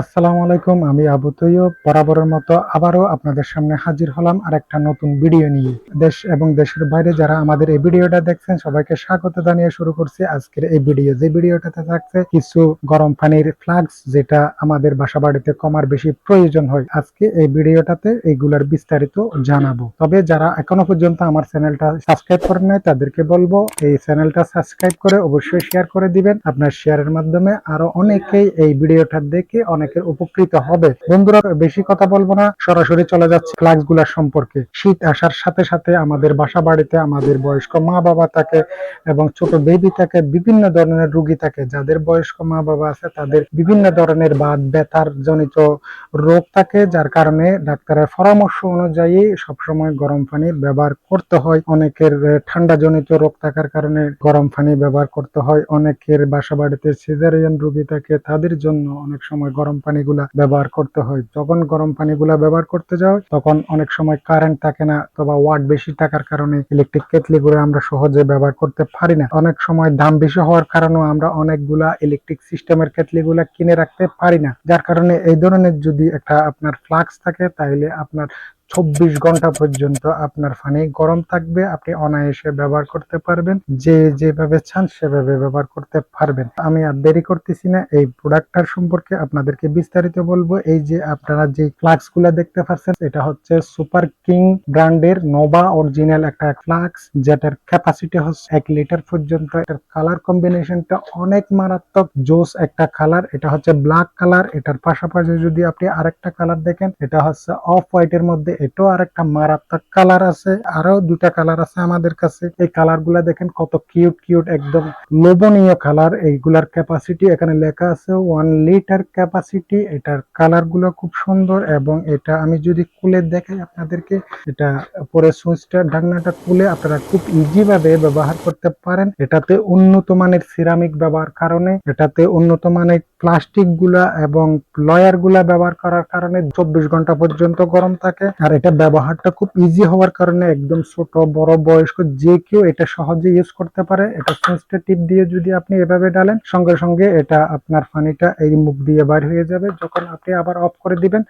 আসসালামু আলাইকুম, আমি আবু তৈয়ব। বরাবরের মতো আবারও আপনাদের সামনে হাজির হলাম আর একটা নতুন ভিডিও নিয়ে। দেশ এবং দেশের বাইরে যারা আমাদের এই ভিডিওটা দেখছেন, সবাইকে স্বাগত জানিয়ে শুরু করছি আজকের এই ভিডিও। যে ভিডিওটাতে থাকছে কিছু গরম পানির ফ্লাক্স, যেটা আমাদের বাসা বাড়িতে কমার বেশি প্রয়োজন হয়। আজকে এই ভিডিওটাতে এইগুলার বিস্তারিত জানাব। তবে যারা এখনও পর্যন্ত আমার চ্যানেলটা সাবস্ক্রাইব করেন নাই, তাদেরকে বলব, এই চ্যানেলটা সাবস্ক্রাইব করে অবশ্যই শেয়ার করে দিবেন। আপনার শেয়ারের মাধ্যমে আরও অনেকেই এই ভিডিওটা দেখে অনেকের উপকৃত হবে। বন্ধুরা, বেশি কথা বলব না, সরাসরি চলে যাচ্ছে ফ্লাক্সগুলার সম্পর্কে। শীত আসার সাথে সাথে আমাদের বাসা বাড়িতে আমাদের বয়স্ক মা বাবা থাকে এবং ছোট বেবি থাকে, বিভিন্ন ধরনের রোগী থাকে। যাদের বয়স্ক মা বাবা আছে, তাদের বিভিন্ন ধরনের বাত ব্যথার জনিত রোগ থাকে, যার কারণে ডাক্তারের পরামর্শ অনুযায়ী সবসময় গরম পানি ব্যবহার করতে হয়। অনেকের ঠান্ডা জনিত রোগ থাকার কারণে গরম পানি ব্যবহার করতে হয়। অনেকের বাসা বাড়িতে সিজারিয়ান রোগী থাকে, তাদের জন্য অনেক সময় গরম পানিগুলা ব্যবহার করতে হয়। যখন গরম পানিগুলা ব্যবহার করতে যাও, তখন অনেক সময় কারেন্ট থাকে না অথবা ওয়াট বেশি থাকার কারণে ইলেকট্রিক কেটলি কেটলিগুলো আমরা সহজে ব্যবহার করতে পারি না। অনেক সময় দাম বেশি হওয়ার কারণেও আমরা অনেকগুলা ইলেকট্রিক সিস্টেমের কেটলিগুলা কিনে রাখতে পারি না। যার কারণে এই ধরনের যদি একটা আপনার ফ্লাক্স থাকে, তাহলে আপনার চব্বিশ ঘণ্টা পর্যন্ত আপনার পানি গরম থাকবে, আপনি অনায়াসে ব্যবহার করতে পারবেন। যে যেভাবে চান সেভাবে ব্যবহার করতে পারবেন। আমি আর দেরি করতেছি না, এই প্রোডাক্টটার সম্পর্কে আপনাদেরকে বিস্তারিত বলব। এই যে আপনারা যে ফ্লাক্স দেখতে পাচ্ছেন, এটা হচ্ছে সুপার কিং ব্র্যান্ডের নোভা অরিজিনাল একটা ফ্লাক্স, যেটার ক্যাপাসিটি হচ্ছে এক লিটার পর্যন্ত। এটার কালার কম্বিনেশনটা অনেক মারাত্মক। জোস একটা কালার এটা হচ্ছে ব্ল্যাক কালার এটার পাশাপাশি যদি আপনি আরেকটা কালার দেখেন, এটা হচ্ছে অফ হোয়াইটের মধ্যে এটাও আরেকটা মারাত্মক কালার আছে। আরও দুটা কালার আছে আমাদের কাছে। এই কালারগুলা দেখেন কত কিউট কিউট একদম লোভনীয় কালার এইগুলার ক্যাপাসিটি এখানে লেখা আছে ওয়ান লিটার ক্যাপাসিটি এটার কালারগুলো খুব সুন্দর এবং এটা আমি যদি খুলে দেখাই আপনাদেরকে, এটা পরে সুইচটা, ঢাকনাটা খুলে আপনারা খুব ইজি ভাবে ব্যবহার করতে পারেন। এটাতে উন্নত মানের সিরামিক ব্যবহার কারণে, এটাতে উন্নত মানের প্লাস্টিকগুলা এবং লয়ারগুলা ব্যবহার করার কারণে চব্বিশ ঘণ্টা পর্যন্ত গরম থাকে। আর এটা ব্যবহারটা খুব ইজি হওয়ার কারণে একদম ছোট, বড়, বয়স্ক যে কেউ এটা সহজে ইউজ করতে পারে। এটা টিপ দিয়ে যদি আপনি এভাবে ডালেন, সঙ্গে সঙ্গে এটা আপনার পানিটা এই মুখ দিয়ে বাইর হয়ে যাবে। যখন আপনি আবার অফ করে দিবেন,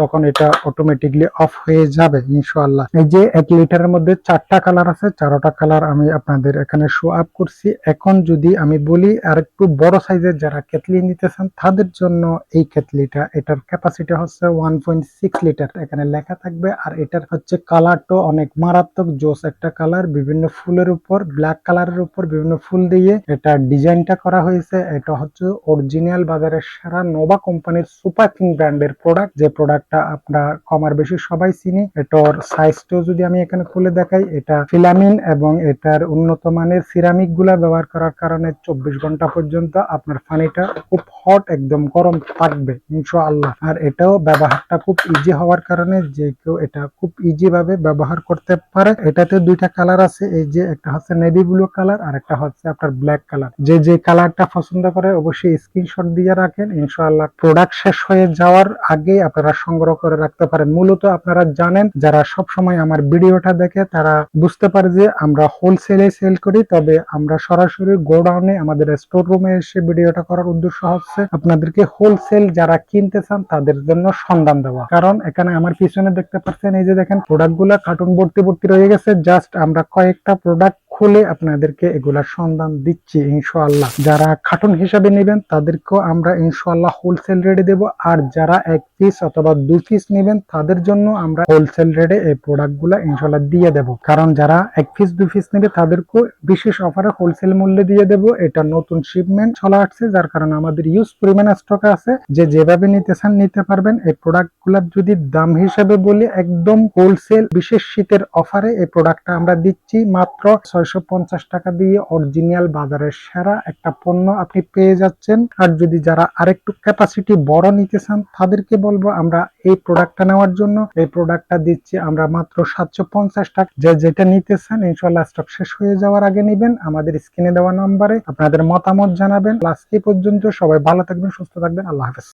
তখন এটা অটোমেটিকলি অফ হয়ে যাবে, ইনশাআল্লাহ। এই যে এক লিটারের মধ্যে চারটা কালার আছে, চারোটা কালার আমি আপনাদের এখানে শো আপ করছি। এখন যদি আমি বলি আর একটু বড় সাইজের যারা কেতলি নিতে চান তাদের জন্য এই কেতলিটা এটার ক্যাপাসিটি হচ্ছে ওয়ান পয়েন্ট সিক্স লিটার এখানে লেখা থাকবে, আর এটার হচ্ছে কালারটা অনেক মারাত্মক, জোস একটা কালার বিভিন্ন ফুলের উপর ব্ল্যাক কালারের উপর বিভিন্ন ফুল দিয়ে এটা ডিজাইনটা করা হয়েছে। এটা হচ্ছে অরিজিনাল বাজারের সারা নোভা কোম্পানির সুপার কিং ব্র্যান্ডের প্রোডাক্ট যে প্রোডাক্টটা আমরা কমার বেশি সবাই চিনি, এটার সাইজটাও যদি আমি এখানে খুলে দেখাই, এটা ফিলামিন এবং এটার উন্নত মানের সিরামিকগুলা ব্যবহার করার কারণে চব্বিশ ঘণ্টা পর্যন্ত আপনার পানিটা খুব হট একদম গরম থাকবে, ইনশাআল্লাহ। আর এটাও ব্যবহারটা খুব ইজি হওয়ার কারণে যে কেউ এটা খুব ইজি ভাবে ব্যবহার করতে পারে। এটাতে দুইটা কালার আছে, এই যে একটা হচ্ছে নেভি ব্লু কালার আর একটা হচ্ছে আপনার ব্ল্যাক কালার যে যে কালারটা পছন্দ করে অবশ্যই স্ক্রিনশট দিয়ে রাখেন, ইনশাআল্লাহ প্রোডাক্ট শেষ হয়ে যাওয়ার আগে আপনারা সংগ্রহ করে রাখতে পারেন। মূলত আপনারা জানেন, যারা সব সময় আমার ভিডিওটা দেখে তারা বুঝতে পারে যে আমরা হোলসেলে সেল করি, তবে আমরা সরাসরি গোডাউনে আমাদের স্টোর রুমে এসে ভিডিওটা করার উদ্দেশ্য হচ্ছে আপনাদেরকে হোলসেল যারা কিনতে চান তাদের জন্য সন্ধান দেওয়া। কারণ এখানে আমার পিছনে দেখতে পাচ্ছেন, এই যে দেখেন প্রোডাক্টগুলা কার্টুন ভর্তি ভর্তি রয়ে গেছে। জাস্ট আমরা কয়েকটা প্রোডাক্ট খুলে আপনাদেরকে এগুলার সন্ধান দিচ্ছি, ইনশাআল্লাহ। যারা খাটুন হিসাবে নেবেন, তাদেরকেও আমরা ইনশাআল্লাহ হোলসেল রেটে দেব। আর যারা এক পিস অথবা দুই পিস নেবেন, তাদের জন্য আমরা হোলসেল রেটে এই প্রোডাক্টগুলা ইনশাআল্লাহ দিয়ে দেব। কারণ যারা এক পিস দুই পিস নেবে, তাদেরকেও বিশেষ অফারে হোলসেল মূল্যে দিয়ে দেব। এটা নতুন শিপমেন্ট চলে আসছে, যার কারণে আমাদের ইউজ পরিমাণ স্টক আছে। যে যেভাবে নিতে চান, নিতে পারবেন। এই প্রোডাক্টগুলার যদি দাম হিসাবে বলি, একদম হোলসেল বিশেষ শীতের অফারে এই প্রোডাক্টটা আমরা দিচ্ছি। মাত্র ছয়শো পঞ্চাশ টাকা দিয়ে অরিজিনাল বাজারের সেরা একটা পণ্য আপনি পেয়ে যাচ্ছেন। আর যদি যারা আরেকটু ক্যাপাসিটি বড় নিতে চান, তাদেরকে বলব, আমরা এই প্রোডাক্টটা নেওয়ার জন্য, এই প্রোডাক্টটা দিচ্ছি আমরা মাত্র সাতশো পঞ্চাশ টাকা। যে যেটা নিতেছেন চান ইনশাল্লাহ স্টক শেষ হয়ে যাওয়ার আগে নিবেন। আমাদের স্ক্রিনে দেওয়া নম্বরে আপনাদের মতামত জানাবেন। এই পর্যন্ত সবাই ভালো থাকবেন, সুস্থ থাকবেন। আল্লাহ হাফেজ।